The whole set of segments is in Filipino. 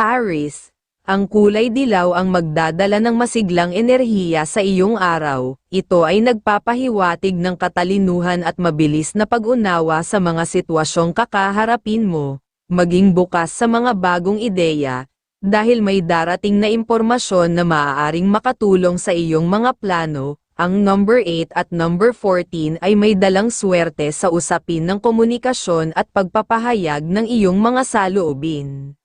Aris, ang kulay dilaw ang magdadala ng masiglang enerhiya sa iyong araw. Ito ay nagpapahiwatig ng katalinuhan at mabilis na pag-unawa sa mga sitwasyong kakaharapin mo, maging bukas sa mga bagong ideya, dahil may darating na impormasyon na maaaring makatulong sa iyong mga plano. Ang number 8 at number 14 ay may dalang swerte sa usapin ng komunikasyon at pagpapahayag ng iyong mga saloobin.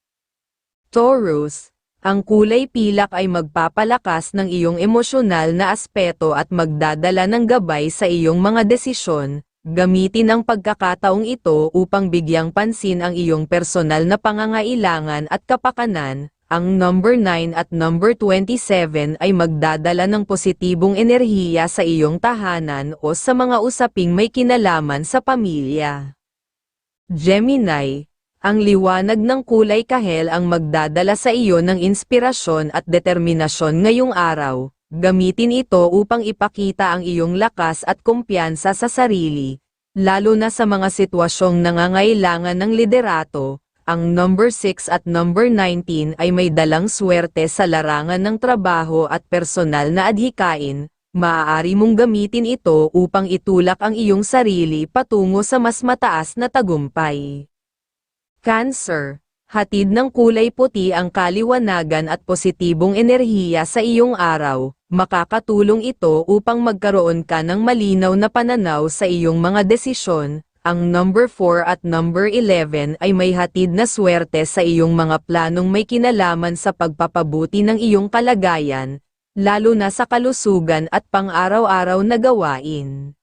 Taurus, ang kulay pilak ay magpapalakas ng iyong emosyonal na aspeto at magdadala ng gabay sa iyong mga desisyon. Gamitin ang pagkakataong ito upang bigyang pansin ang iyong personal na pangangailangan at kapakanan. Ang number 9 at number 27 ay magdadala ng positibong enerhiya sa iyong tahanan o sa mga usaping may kinalaman sa pamilya. Gemini, ang liwanag ng kulay kahel ang magdadala sa iyo ng inspirasyon at determinasyon ngayong araw. Gamitin ito upang ipakita ang iyong lakas at kumpiyansa sa sarili, lalo na sa mga sitwasyong nangangailangan ng liderato. Ang number 6 at number 19 ay may dalang swerte sa larangan ng trabaho at personal na adhikain. Maaari mong gamitin ito upang itulak ang iyong sarili patungo sa mas mataas na tagumpay. Cancer, hatid ng kulay puti ang kaliwanagan at positibong enerhiya sa iyong araw. Makakatulong ito upang magkaroon ka ng malinaw na pananaw sa iyong mga desisyon. Ang number 4 at number 11 ay may hatid na swerte sa iyong mga planong may kinalaman sa pagpapabuti ng iyong kalagayan, lalo na sa kalusugan at pang-araw-araw na gawain.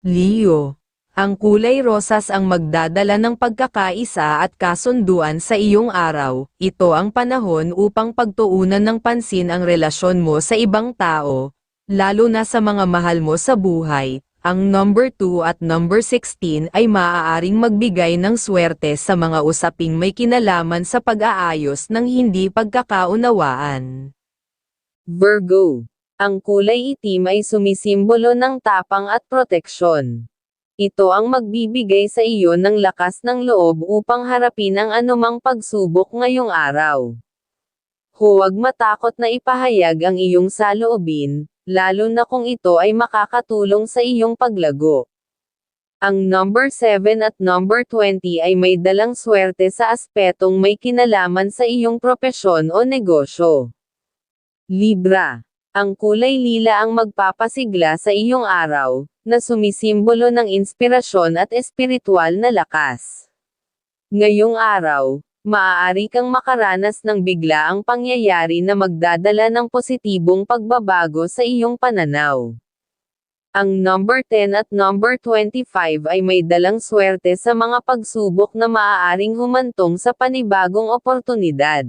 Leo ang kulay rosas ang magdadala ng pagkakaisa at kasunduan sa iyong araw. Ito ang panahon upang pagtuunan ng pansin ang relasyon mo sa ibang tao, lalo na sa mga mahal mo sa buhay. Ang number 2 at number 16 ay maaaring magbigay ng swerte sa mga usaping may kinalaman sa pag-aayos ng hindi pagkakaunawaan. Virgo, ang kulay itim ay sumisimbolo ng tapang at proteksyon. Ito ang magbibigay sa iyo ng lakas ng loob upang harapin ang anumang pagsubok ngayong araw. Huwag matakot na ipahayag ang iyong saloobin, lalo na kung ito ay makakatulong sa iyong paglago. Ang number 7 at number 20 ay may dalang swerte sa aspetong may kinalaman sa iyong propesyon o negosyo. Libra. Ang kulay lila ang magpapasigla sa iyong araw, na sumisimbolo ng inspirasyon at espiritual na lakas. Ngayong araw, maaari kang makaranas ng biglaang pangyayari na magdadala ng positibong pagbabago sa iyong pananaw. Ang number 10 at number 25 ay may dalang swerte sa mga pagsubok na maaaring humantong sa panibagong oportunidad.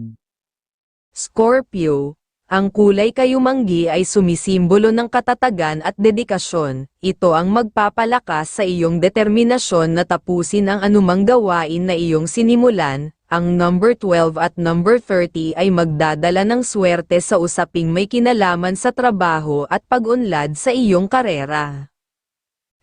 Scorpio, ang kulay kayumanggi ay sumisimbolo ng katatagan at dedikasyon. Ito ang magpapalakas sa iyong determinasyon na tapusin ang anumang gawain na iyong sinimulan. Ang number 12 at number 30 ay magdadala ng swerte sa usaping may kinalaman sa trabaho at pag-unlad sa iyong karera.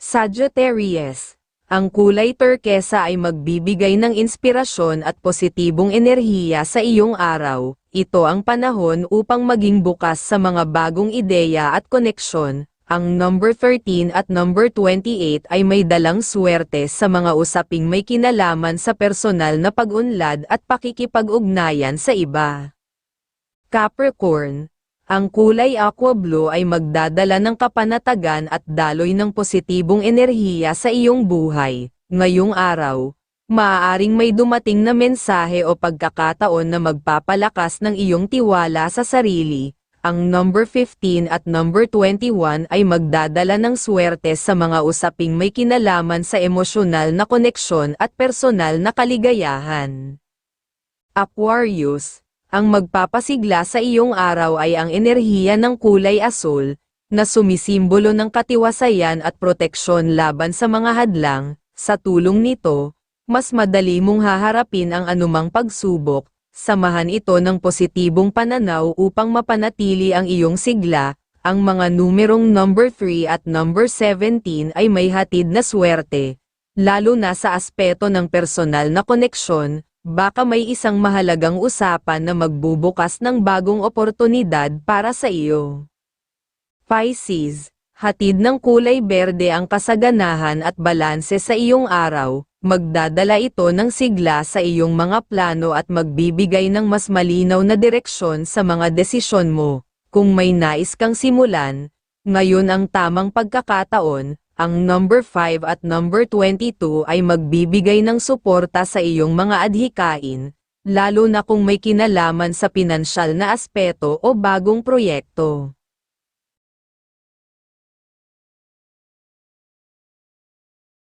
Sagittarius ang kulay turkesa ay magbibigay ng inspirasyon at positibong enerhiya sa iyong araw. Ito ang panahon upang maging bukas sa mga bagong ideya at koneksyon. Ang number 13 at number 28 ay may dalang swerte sa mga usaping may kinalaman sa personal na pag-unlad at pakikipag-ugnayan sa iba. Capricorn, ang kulay aqua blue ay magdadala ng kapanatagan at daloy ng positibong enerhiya sa iyong buhay. Ngayong araw, maaaring may dumating na mensahe o pagkakataon na magpapalakas ng iyong tiwala sa sarili. Ang number 15 at number 21 ay magdadala ng swerte sa mga usaping may kinalaman sa emosyonal na koneksyon at personal na kaligayahan. Aquarius, ang magpapasigla sa iyong araw ay ang enerhiya ng kulay asul, na sumisimbolo ng katiwasayan at proteksyon laban sa mga hadlang, sa tulong nito, mas madali mong haharapin ang anumang pagsubok, samahan ito ng positibong pananaw upang mapanatili ang iyong sigla, ang mga numerong number 3 at number 17 ay may hatid na swerte, lalo na sa aspeto ng personal na koneksyon, baka may isang mahalagang usapan na magbubukas ng bagong oportunidad para sa iyo. Pisces, hatid ng kulay berde ang kasaganahan at balanse sa iyong araw, magdadala ito ng sigla sa iyong mga plano at magbibigay ng mas malinaw na direksyon sa mga desisyon mo. Kung may nais kang simulan, ngayon ang tamang pagkakataon, ang number 5 at number 22 ay magbibigay ng suporta sa iyong mga adhikain, lalo na kung may kinalaman sa pinansyal na aspeto o bagong proyekto.